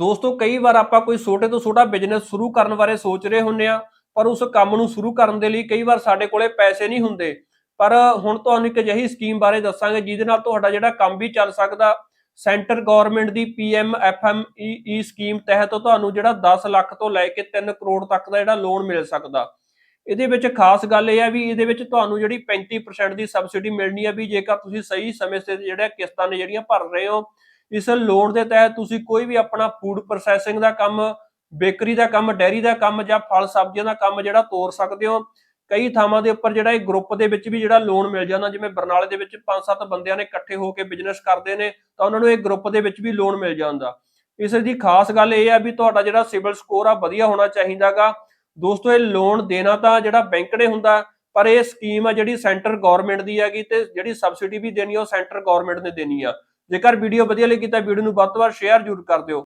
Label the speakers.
Speaker 1: ਦੋਸਤੋ, ਕਈ ਵਾਰ ਆਪਾਂ ਕੋਈ ਛੋਟੇ ਤੋਂ ਛੋਟਾ ਬਿਜ਼ਨਸ ਸ਼ੁਰੂ ਕਰਨ ਬਾਰੇ ਸੋਚ ਰਹੇ ਹੁੰਨੇ ਆ ਪਰ ਉਸ ਕੰਮ ਨੂੰ ਸ਼ੁਰੂ ਕਰਨ ਦੇ ਲਈ ਕਈ ਵਾਰ ਸਾਡੇ ਕੋਲੇ ਪੈਸੇ ਨਹੀਂ ਹੁੰਦੇ। ਪਰ ਹੁਣ ਤੁਹਾਨੂੰ ਇੱਕ ਅਜਿਹੀ ਸਕੀਮ ਬਾਰੇ ਦੱਸਾਂਗੇ, ਜਿਹਦੇ ਨਾਲ ਤੁਹਾਡਾ ਜਿਹੜਾ ਕੰਮ ਵੀ ਚੱਲ ਸਕਦਾ। ਸੈਂਟਰ ਗਵਰਨਮੈਂਟ ਦੀ ਪੀਐਮ ਈ ਸਕੀਮ ਤਹਿਤ ਤੁਹਾਨੂੰ ਜਿਹੜਾ 10 ਲੱਖ ਤੋਂ ਲੈ ਕੇ 3 ਕਰੋੜ ਤੱਕ ਦਾ ਜਿਹੜਾ ਲੋਨ ਮਿਲ ਸਕਦਾ। ਇਹਦੇ ਵਿੱਚ ਖਾਸ ਗੱਲ ਇਹ ਹੈ ਵੀ ਇਹਦੇ ਵਿੱਚ ਤੁਹਾਨੂੰ ਜਿਹੜੀ 35% ਦੀ ਸਬਸਿਡੀ ਮਿਲਣੀ ਹੈ ਵੀ ਜੇਕਰ ਤੁਸੀਂ ਸਹੀ ਸਮੇਂ ਸਿਰ ਜਿਹੜਾ ਕਿਸ਼ਤਾਂ ਨੇ ਜਿਹੜੀਆਂ ਭਰ ਰਹੇ ਹੋ ਇਸ ਲੋਨ ਦੇ ਤਹਿਤ ਤੁਸੀਂ ਕੋਈ ਵੀ ਆਪਣਾ ਫੂਡ ਪ੍ਰੋਸੈਸਿੰਗ ਦਾ ਕੰਮ ਬੇਕਰੀ ਦਾ ਕੰਮ ਡੈਰੀ ਦਾ ਕੰਮ ਜਾਂ ਫਲ ਸਬਜ਼ੀਆਂ ਦਾ ਕੰਮ ਜਿਹੜਾ ਤੋਰ ਸਕਦੇ ਹੋ। ਕਈ ਥਾਵਾਂ ਦੇ ਉੱਪਰ ਜਿਹੜਾ ਇਹ ਗਰੁੱਪ ਦੇ ਵਿੱਚ ਵੀ ਜਿਹੜਾ ਲੋਨ ਮਿਲ ਜਾਂਦਾ, ਜਿਵੇਂ ਬਰਨਾਲੇ ਦੇ ਵਿੱਚ 5-7 ਬੰਦਿਆਂ ਨੇ ਇਕੱਠੇ ਹੋ ਕੇ ਬਿਜ਼ਨਸ ਕਰਦੇ ਨੇ, ਤਾਂ ਉਹਨਾਂ ਨੂੰ ਇਹ ਗਰੁੱਪ ਦੇ ਵਿੱਚ ਵੀ ਲੋਨ ਮਿਲ ਜਾਂਦਾ। ਇਸ ਦੀ ਖਾਸ ਗੱਲ ਇਹ ਹੈ ਵੀ ਤੁਹਾਡਾ ਜਿਹੜਾ ਸਿਵਲ ਸਕੋਰ ਆ ਵਧੀਆ ਹੋਣਾ ਚਾਹੀਦਾਗਾ ਦੋਸਤੋ, ਇਹ ਲੋਨ ਦੇਣਾ ਤਾਂ ਜਿਹੜਾ ਬੈਂਕ ਨੇ ਹੁੰਦਾ, ਪਰ ਇਹ ਸਕੀਮ ਆ ਜਿਹੜੀ ਸੈਂਟਰ ਗਵਰਨਮੈਂਟ ਦੀ ਹੈਗੀ ਤੇ ਜਿਹੜੀ ਸਬਸਿਡੀ ਵੀ ਦੇਣੀ ਉਹ ਸੈਂਟਰ ਗਵਰਨਮੈਂਟ ਨੇ ਦੇਣੀ ਆ। ਜੇਕਰ ਵੀਡੀਓ ਵਧੀਆ ਲੱਗੀ ਤਾਂ ਵੀਡੀਓ ਨੂੰ ਵੱਧ ਤੋਂ ਵੱਧ ਸ਼ੇਅਰ ਜ਼ਰੂਰ ਕਰ ਦਿਓ।